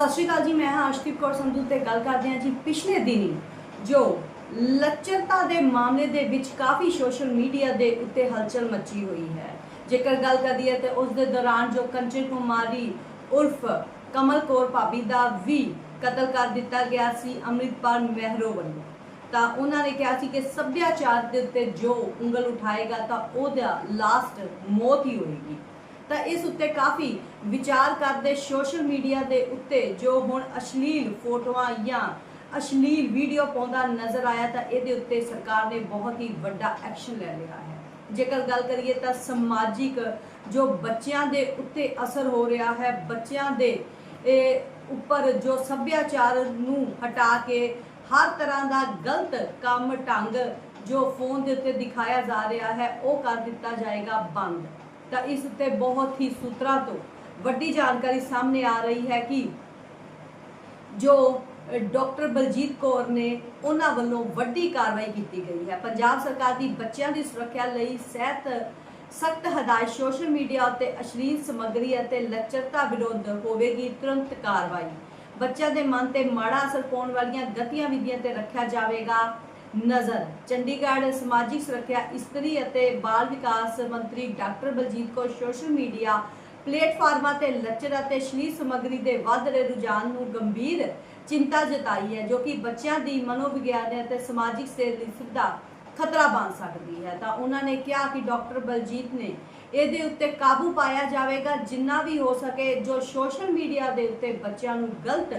ਸਤਿ ਸ਼੍ਰੀ ਅਕਾਲ ਜੀ, ਮੈਂ ਹਾਂ ਅਰਸ਼ਦੀਪ ਕੌਰ ਸੰਧੂ ਤੇ ਗੱਲ ਕਰਦੇ ਹਾਂ ਜੀ ਪਿਛਲੇ ਦਿਨੀ ਜੋ ਲੱਚਰਤਾ ਦੇ ਮਾਮਲੇ ਦੇ ਵਿੱਚ ਕਾਫੀ ਸੋਸ਼ਲ ਮੀਡੀਆ ਦੇ ਉੱਤੇ ਹਲਚਲ ਮੱਚੀ ਹੋਈ ਹੈ। ਜੇਕਰ ਗੱਲ ਕਰਦੀ ਹੈ ਤੇ ਉਸ ਦੇ ਦੌਰਾਨ ਜੋ ਕੰਚਨ ਕੁਮਾਰੀ ਉਰਫ ਕਮਲ ਕੌਰ ਭਾਬੀ ਦਾ ਵੀ ਕਤਲ ਕਰ ਦਿੱਤਾ ਗਿਆ ਸੀ ਅੰਮ੍ਰਿਤਪਾਲ ਮਹਿਰੋ ਵੱਲੋਂ, ਤਾਂ ਉਹਨਾਂ ਨੇ ਕਿਹਾ ਸੀ ਕਿ ਸੱਭਿਆਚਾਰ ਦੇ ਉੱਤੇ ਜੋ ਉਂਗਲ ਉਠਾਏਗਾ ਤਾਂ ਉਹਦਾ ਲਾਸਟ ਮੌਤ ਹੀ ਹੋਏਗੀ। ਤਾਂ ਇਸ ਉੱਤੇ ਕਾਫੀ ਵਿਚਾਰ ਕਰਦੇ ਸੋਸ਼ਲ ਮੀਡੀਆ ਦੇ ਉੱਤੇ ਜੋ ਹੁਣ ਅਸ਼ਲੀਲ ਫੋਟੋਆਂ ਜਾਂ ਅਸ਼ਲੀਲ ਵੀਡੀਓ ਪਾਉਂਦਾ ਨਜ਼ਰ ਆਇਆ ਤਾਂ ਇਹਦੇ ਉੱਤੇ ਸਰਕਾਰ ਨੇ ਬਹੁਤ ਹੀ ਵੱਡਾ ਐਕਸ਼ਨ ਲੈ ਲਿਆ ਹੈ। ਜੇਕਰ ਗੱਲ ਕਰੀਏ ਤਾਂ ਸਮਾਜਿਕ ਜੋ ਬੱਚਿਆਂ ਦੇ ਉੱਤੇ ਅਸਰ ਹੋ ਰਿਹਾ ਹੈ, ਬੱਚਿਆਂ ਦੇ, ਇਹ ਉੱਪਰ ਜੋ ਸੱਭਿਆਚਾਰ ਨੂੰ ਹਟਾ ਕੇ ਹਰ ਤਰ੍ਹਾਂ ਦਾ ਗਲਤ ਕੰਮ ਢੰਗ ਜੋ ਫੋਨ ਦੇ ਉੱਤੇ ਦਿਖਾਇਆ ਜਾ ਰਿਹਾ ਹੈ, ਉਹ ਕਰ ਦਿੱਤਾ ਜਾਏਗਾ ਬੰਦ। ਤਾਂ ਇਸ ਉੱਤੇ ਬਹੁਤ ਹੀ ਸੂਤਰਾਂ ਤੋਂ ਵੱਡੀ ਜਾਣਕਾਰੀ ਸਾਹਮਣੇ ਆ ਰਹੀ ਹੈ ਕਿ ਜੋ ਡਾਕਟਰ ਬਲਜੀਤ ਕੌਰ ਨੇ ਉਹਨਾਂ ਵੱਲੋਂ ਵੱਡੀ ਕਾਰਵਾਈ ਕੀਤੀ ਗਈ ਹੈ। ਪੰਜਾਬ ਸਰਕਾਰ ਦੀ ਬੱਚਿਆਂ ਦੀ ਸੁਰੱਖਿਆ ਲਈ ਸਹਿਤ ਸਖਤ ਹਦਾਇਤ ਸੋਸ਼ਲ ਮੀਡੀਆ ਉੱਤੇ ਅਸ਼ਲੀਲ ਸਮੱਗਰੀ ਅਤੇ ਲੱਚਰਤਾ ਵਿਰੁੱਧ ਹੋਵੇਗੀ, ਤੁਰੰਤ ਕਾਰਵਾਈ। ਬੱਚਿਆਂ ਦੇ ਮਨ ਤੇ ਮਾੜਾ ਅਸਰ ਪਾਉਣ ਵਾਲੀਆਂ ਗਤੀਵਿਧੀਆਂ ਤੇ ਰੱਖਿਆ ਜਾਵੇਗਾ। ਨਜ਼ਰ। ਚੰਡੀਗੜ੍ਹ ਸਮਾਜਿਕ ਸੁਰੱਖਿਆ ਇਸਤਰੀ ਅਤੇ ਬਾਲ ਵਿਕਾਸ ਮੰਤਰੀ doctor Baljeet Kaur social media ਪਲੇਟਫਾਰਮਾਂ ਤੇ ਲੱਚਰ ਅਤੇ ਅਸ਼ਲੀਲ ਸਮੱਗਰੀ ਦੇ ਵੱਧ ਰਹੇ ਰੁਝਾਨ ਨੂੰ ਗੰਭੀਰ ਚਿੰਤਾ ਜਤਾਈ ਹੈ, ਜੋ ਕਿ ਬੱਚਿਆਂ ਦੀ ਮਨੋਵਿਗਿਆਨ ਅਤੇ ਸਮਾਜਿਕ ਸਿਹਤ ਲਈ ਸਿੱਧਾ ਖਤਰਾ ਬਣ ਸਕਦੀ ਹੈ। ਤਾਂ ਉਹਨਾਂ ਨੇ ਕਿਹਾ ਕਿ ਡਾਕਟਰ ਬਲਜੀਤ ਨੇ ਇਹਦੇ ਉੱਤੇ ਕਾਬੂ ਪਾਇਆ ਜਾਵੇਗਾ, ਜਿੰਨਾ ਵੀ ਹੋ ਸਕੇ, ਜੋ ਸੋਸ਼ਲ ਮੀਡੀਆ ਦੇ ਉੱਤੇ ਬੱਚਿਆਂ ਨੂੰ ਗਲਤ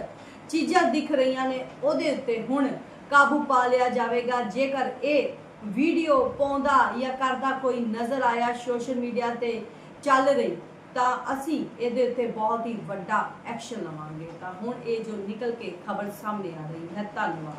ਚੀਜ਼ਾਂ ਦਿਖ ਰਹੀਆਂ ਨੇ, ਉਹਦੇ ਉੱਤੇ ਹੁਣ ਕਾਬੂ ਪਾ ਲਿਆ ਜਾਵੇਗਾ। ਜੇਕਰ ਇਹ ਵੀਡੀਓ ਪਾਉਂਦਾ ਜਾਂ ਕਰਦਾ ਕੋਈ ਨਜ਼ਰ ਆਇਆ ਸੋਸ਼ਲ ਮੀਡੀਆ ਤੇ ਚੱਲ ਰਹੀ, ਤਾਂ ਅਸੀਂ ਇਹਦੇ ਉੱਤੇ ਬਹੁਤ ਹੀ ਵੱਡਾ ਐਕਸ਼ਨ ਲਵਾਂਗੇ। ਤਾਂ ਹੁਣ ਇਹ ਜੋ ਨਿਕਲ ਕੇ ਖਬਰ ਸਾਹਮਣੇ ਆ ਰਹੀ ਹੈ, ਧੰਨਵਾਦ।